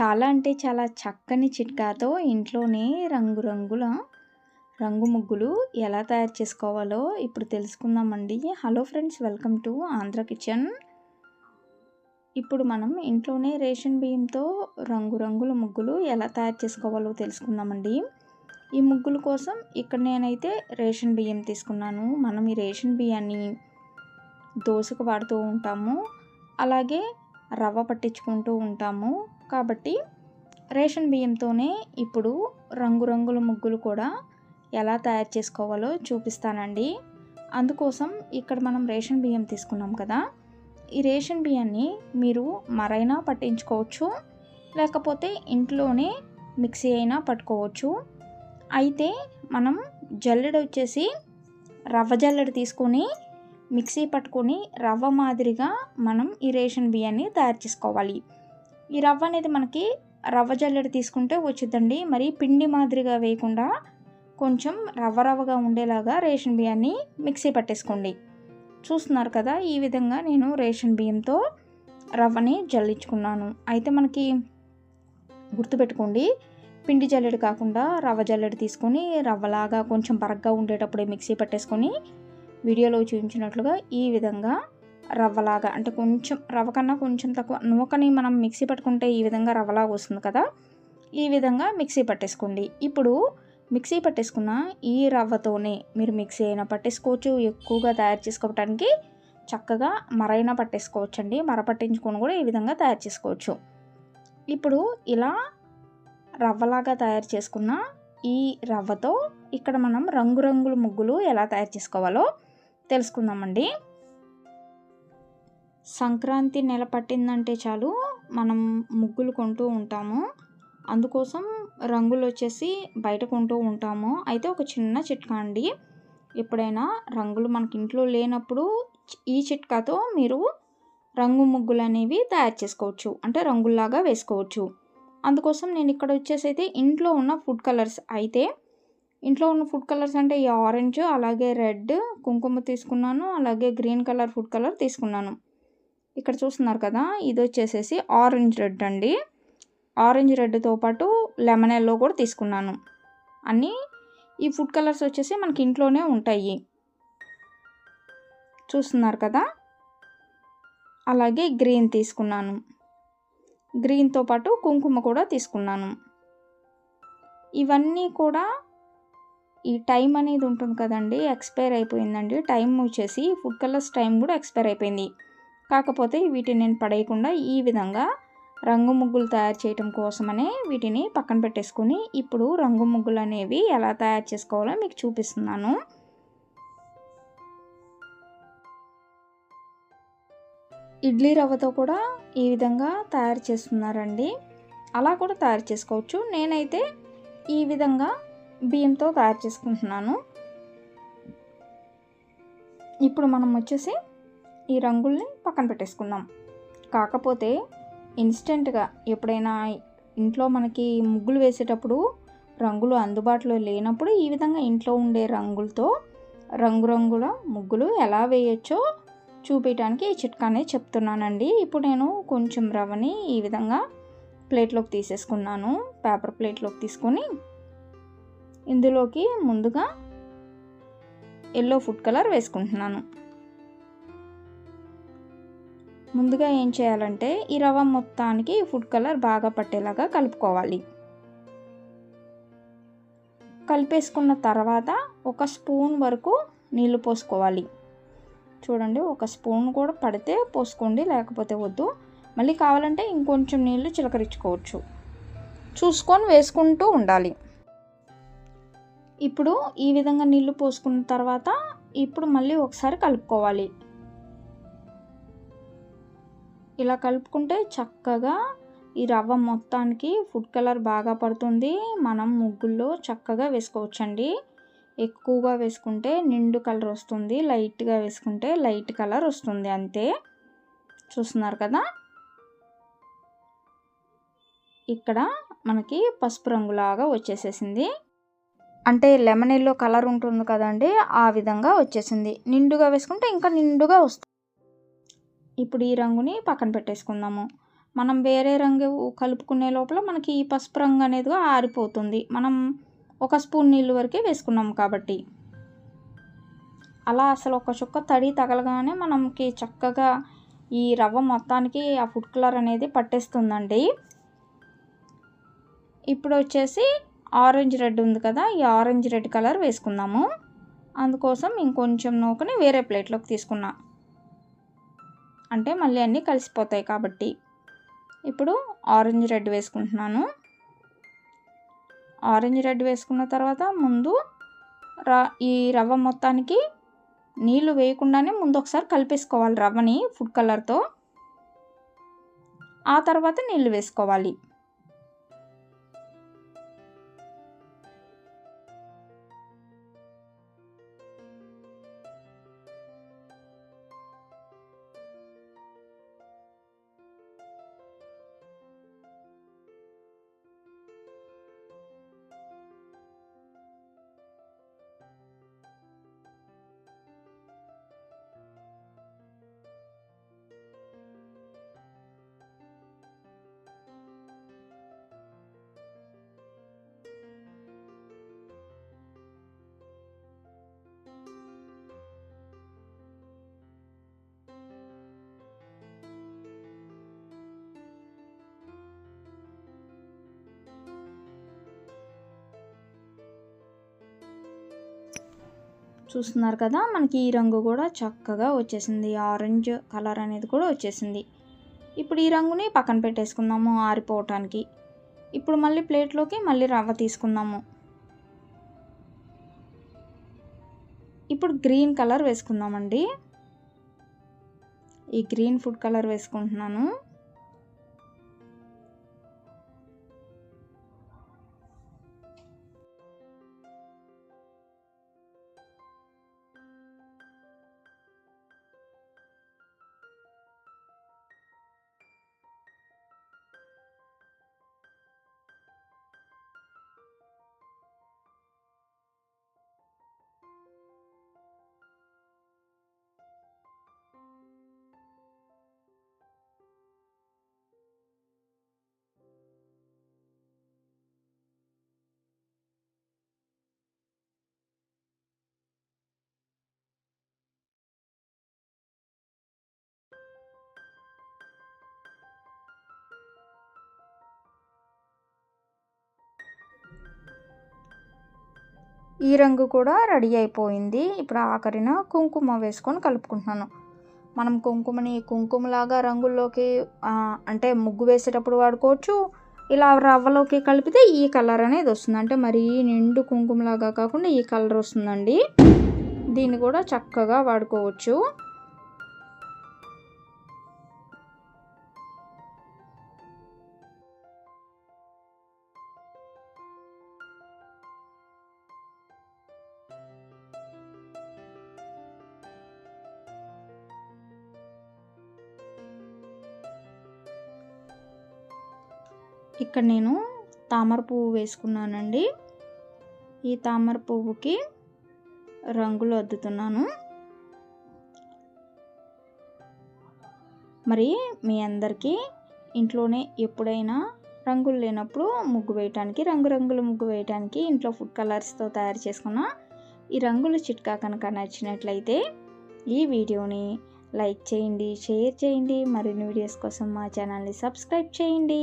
చాలా అంటే చాలా చక్కని చిట్కాతో ఇంట్లోనే రంగురంగుల రంగు ముగ్గులు ఎలా తయారు చేసుకోవాలో ఇప్పుడు తెలుసుకుందామండి. Hello friends welcome to Andhra kitchen. ఇప్పుడు మనం ఇంట్లోనే రేషన్ బియ్యంతో రంగురంగుల ముగ్గులు ఎలా తయారు చేసుకోవాలో తెలుసుకుందామండి. ఈ ముగ్గుల కోసం ఇక్కడ నేనైతే రేషన్ బియ్యం తీసుకున్నాను. మనం ఈ రేషన్ బియ్యాన్ని దోశకు వాడుతూ ఉంటాము. అలాగే రవ్వ పట్టించుకుంటూ ఉంటాము. కాబట్టి రేషన్ బియ్యంతోనే ఇప్పుడు రంగురంగుల ముగ్గులు కూడా ఎలా తయారు చేసుకోవాలో చూపిస్తానండి. అందుకోసం ఇక్కడ మనం రేషన్ బియ్యం తీసుకున్నాం కదా. ఈ రేషన్ బియ్యాన్ని మీరు మరైనా పట్టించుకోవచ్చు. లేకపోతే ఇంట్లోనే మిక్సీ అయినా పట్టుకోవచ్చు. అయితే మనం జల్లెడ వచ్చేసి రవ్వ జల్లెడ తీసుకొని మిక్సీ పట్టుకొని రవ్వ మాదిరిగా మనం ఈ రేషన్ బియ్యాన్ని తయారు చేసుకోవాలి. ఈ రవ్వ అనేది మనకి రవ్వ జల్లెడ తీసుకుంటే వచ్చిందండి మరి పిండి మాదిరిగా వేయకుండా కొంచెం రవ్వ రవ్వగా ఉండేలాగా రేషన్ బియ్యాన్ని మిక్సీ పట్టేసుకోండి. చూస్తున్నారు కదా ఈ విధంగా నేను రేషన్ బియ్యంతో రవ్వని జల్లించుకున్నాను. అయితే మనకి గుర్తుపెట్టుకోండి పిండి జల్లెడు కాకుండా రవ్వ జల్లెడు తీసుకొని రవ్వలాగా కొంచెం బరగ్గా ఉండేటప్పుడే మిక్సీ పట్టేసుకొని వీడియోలో చూపించినట్లుగా ఈ విధంగా రవ్వలాగా అంటే కొంచెం రవ్వ కన్నా కొంచెం తక్కువ నూకని మనం మిక్సీ పట్టుకుంటే ఈ విధంగా రవ్వలాగా వస్తుంది కదా ఈ విధంగా మిక్సీ పట్టేసుకోండి. ఇప్పుడు మిక్సీ పట్టేసుకున్న ఈ రవ్వతోనే మీరు మిక్సీ అయినా పట్టేసుకోవచ్చు ఎక్కువగా తయారు చేసుకోవటానికి చక్కగా మరైనా పట్టేసుకోవచ్చండి మర పట్టించుకొని కూడా ఈ విధంగా తయారు చేసుకోవచ్చు. ఇప్పుడు ఇలా రవ్వలాగా తయారు చేసుకున్న ఈ రవ్వతో ఇక్కడ మనం రంగురంగుల ముగ్గులు ఎలా తయారు చేసుకోవాలో తెలుసుకుందామండి. సంక్రాంతి నెల పట్టిందంటే చాలు మనం ముగ్గులు కొంటూ ఉంటాము. అందుకోసం రంగులు వచ్చేసి బయట కొంటూ ఉంటాము. అయితే ఒక చిన్న చిట్కా అండి. ఎప్పుడైనా రంగులు మనకి ఇంట్లో లేనప్పుడు ఈ చిట్కాతో మీరు రంగు ముగ్గులు అనేవి తయారు చేసుకోవచ్చు. అంటే రంగుల్లాగా వేసుకోవచ్చు. అందుకోసం నేను ఇక్కడ వచ్చేసి అయితే ఇంట్లో ఉన్న ఫుడ్ కలర్స్ అయితే ఇంట్లో ఉన్న ఫుడ్ కలర్స్ అంటే ఈ ఆరెంజ్ అలాగే రెడ్ కుంకుమ తీసుకున్నాను అలాగే గ్రీన్ కలర్ ఫుడ్ కలర్ తీసుకున్నాను. ఇక్కడ చూస్తున్నారు కదా ఇది వచ్చేసేసి ఆరెంజ్ రెడ్ అండి. ఆరెంజ్ రెడ్తో పాటు లెమన్ ఎల్లో కూడా తీసుకున్నాను. అన్నీ ఈ ఫుడ్ కలర్స్ వచ్చేసి మనకి ఇంట్లోనే ఉంటాయి. చూస్తున్నారు కదా అలాగే గ్రీన్ తీసుకున్నాను. గ్రీన్తో పాటు కుంకుమ కూడా తీసుకున్నాను. ఇవన్నీ కూడా ఈ టైం అనేది ఉంటుంది కదండి ఎక్స్పైర్ అయిపోయిందండి. టైం వచ్చేసి ఫుడ్ కలర్స్ టైం కూడా ఎక్స్పైర్ అయిపోయింది. కాకపోతే వీటిని నేను పడేయకుండా ఈ విధంగా రంగు ముగ్గులు తయారు చేయటం కోసమనే వీటిని పక్కన పెట్టేసుకొని ఇప్పుడు రంగు ముగ్గులు అనేవి ఎలా తయారు చేసుకోవాలో మీకు చూపిస్తున్నాను. ఇడ్లీ రవ్వతో కూడా ఈ విధంగా తయారు చేస్తున్నారండి. అలా కూడా తయారు చేసుకోవచ్చు. నేనైతే ఈ విధంగా బియ్యంతో తయారు చేసుకుంటున్నాను. ఇప్పుడు మనం వచ్చేసి ఈ రంగుల్ని పక్కన పెట్టేసుకుందాం. కాకపోతే ఇన్స్టెంట్గా ఎప్పుడైనా ఇంట్లో మనకి ముగ్గులు వేసేటప్పుడు రంగులు అందుబాటులో లేనప్పుడు ఈ విధంగా ఇంట్లో ఉండే రంగులతో రంగురంగుల ముగ్గులు ఎలా వేయచ్చో చూపించడానికి ఈ చిట్కానే చెప్తున్నానండి. ఇప్పుడు నేను కొంచెం రవ్వని ఈ విధంగా ప్లేట్లోకి తీసేసుకున్నాను. పేపర్ ప్లేట్లోకి తీసుకొని ఇందులోకి ముందుగా ఎల్లో ఫుడ్ కలర్ వేసుకుంటున్నాను. ముందుగా ఏం చేయాలంటే ఈ రవ్వ మొత్తానికి ఫుడ్ కలర్ బాగా పట్టేలాగా కలుపుకోవాలి. కలిపేసుకున్న తర్వాత ఒక స్పూన్ వరకు నీళ్ళు పోసుకోవాలి. చూడండి ఒక స్పూన్ కూడా పడితే పోసుకోండి లేకపోతే వద్దు. మళ్ళీ కావాలంటే ఇంకొంచెం నీళ్ళు చిలకరించుకోవచ్చు. చూసుకొని వేసుకుంటూ ఉండాలి. ఇప్పుడు ఈ విధంగా నీళ్ళు పోసుకున్న తర్వాత ఇప్పుడు మళ్ళీ ఒకసారి కలుపుకోవాలి. ఇలా కలుపుకుంటే చక్కగా ఈ రవ్వ మొత్తానికి ఫుడ్ కలర్ బాగా పడుతుంది. మనం ముగ్గుల్లో చక్కగా వేసుకోవచ్చండి. ఎక్కువగా వేసుకుంటే నిండు కలర్ వస్తుంది లైట్గా వేసుకుంటే లైట్ కలర్ వస్తుంది అంతే. చూస్తున్నారు కదా? ఇక్కడ మనకి పసుపు రంగులాగా వచ్చేసేసింది. అంటే లెమన్ ఎల్లో కలర్ ఉంటుంది కదండి ఆ విధంగా వచ్చేసింది. నిండుగా వేసుకుంటే ఇంకా నిండుగా వస్తుంది ఇప్పుడు ఈ రంగుని పక్కన పెట్టేసుకుందాము. మనం వేరే రంగు కలుపుకునే లోపల మనకి ఈ పసుపు రంగు అనేది ఆరిపోతుంది. మనం ఒక స్పూన్ నీళ్ళు వరకే వేసుకున్నాం కాబట్టి. అలా అసలు ఒక చుక్క తడి తగలగానే మనకి చక్కగా ఈ రవ్వ మొత్తానికి ఆ ఫుడ్ కలర్ అనేది పట్టేస్తుందండి. ఇప్పుడు వచ్చేసి ఆరెంజ్ రెడ్ ఉంది కదా ఈ ఆరెంజ్ రెడ్ కలర్ వేసుకుందాము. అందుకోసం ఇంకొంచెం నూకని వేరే ప్లేట్లోకి తీసుకున్నా. అంటే మళ్ళీ అన్నీ కలిసిపోతాయి కాబట్టి. ఇప్పుడు ఆరెంజ్ రెడ్ వేసుకుంటున్నాను. ఆరెంజ్ రెడ్ వేసుకున్న తర్వాత ముందు రా ఈ రవ్వ మొత్తానికి నీళ్ళు వేయకుండానే ముందు ఒకసారి కలిపేసుకోవాలి రవ్వని ఫుడ్ కలర్తో. ఆ తర్వాత నీళ్ళు వేసుకోవాలి. చూస్తున్నారు కదా మనకి ఈ రంగు కూడా చక్కగా వచ్చేసింది. ఆరెంజ్ కలర్ అనేది కూడా వచ్చేసింది. ఇప్పుడు ఈ రంగుని పక్కన పెట్టేసుకుందాము ఆరిపోవటానికి. ఇప్పుడు మళ్ళీ ప్లేట్లోకి మళ్ళీ రవ్వ తీసుకుందాము. ఇప్పుడు గ్రీన్ కలర్ వేసుకుందామండి. ఈ గ్రీన్ ఫుడ్ కలర్ వేసుకుంటున్నాను. ఈ రంగు కూడా రెడీ అయిపోయింది. ఇప్పుడు ఆఖరిన కుంకుమ వేసుకొని కలుపుకుంటున్నాను. మనం కుంకుమని కుంకుమలాగా రంగుల్లోకి అంటే ముగ్గు వేసేటప్పుడు వాడుకోవచ్చు. ఇలా రవ్వలోకి కలిపితే ఈ కలర్ అనేది వస్తుంది. అంటే మరీ నిండు కుంకుమలాగా కాకుండా ఈ కలర్ వస్తుందండి. దీన్ని కూడా చక్కగా వాడుకోవచ్చు. ఇక్కడ నేను తామర పువ్వు వేసుకున్నానండి. ఈ తామర పువ్వుకి రంగులు అద్దుతున్నాను. మరి మీ అందరికీ ఇంట్లోనే ఎప్పుడైనా రంగులు లేనప్పుడు ముగ్గు వేయటానికి రంగురంగుల ముగ్గు వేయటానికి ఇంట్లో ఫుడ్ కలర్స్తో తయారు చేసుకున్న ఈ రంగుల చిట్కా కనుక నచ్చినట్లయితే ఈ వీడియోని లైక్ చేయండి షేర్ చేయండి. మరిన్ని వీడియోస్ కోసం మా ఛానల్ని సబ్స్క్రైబ్ చేయండి.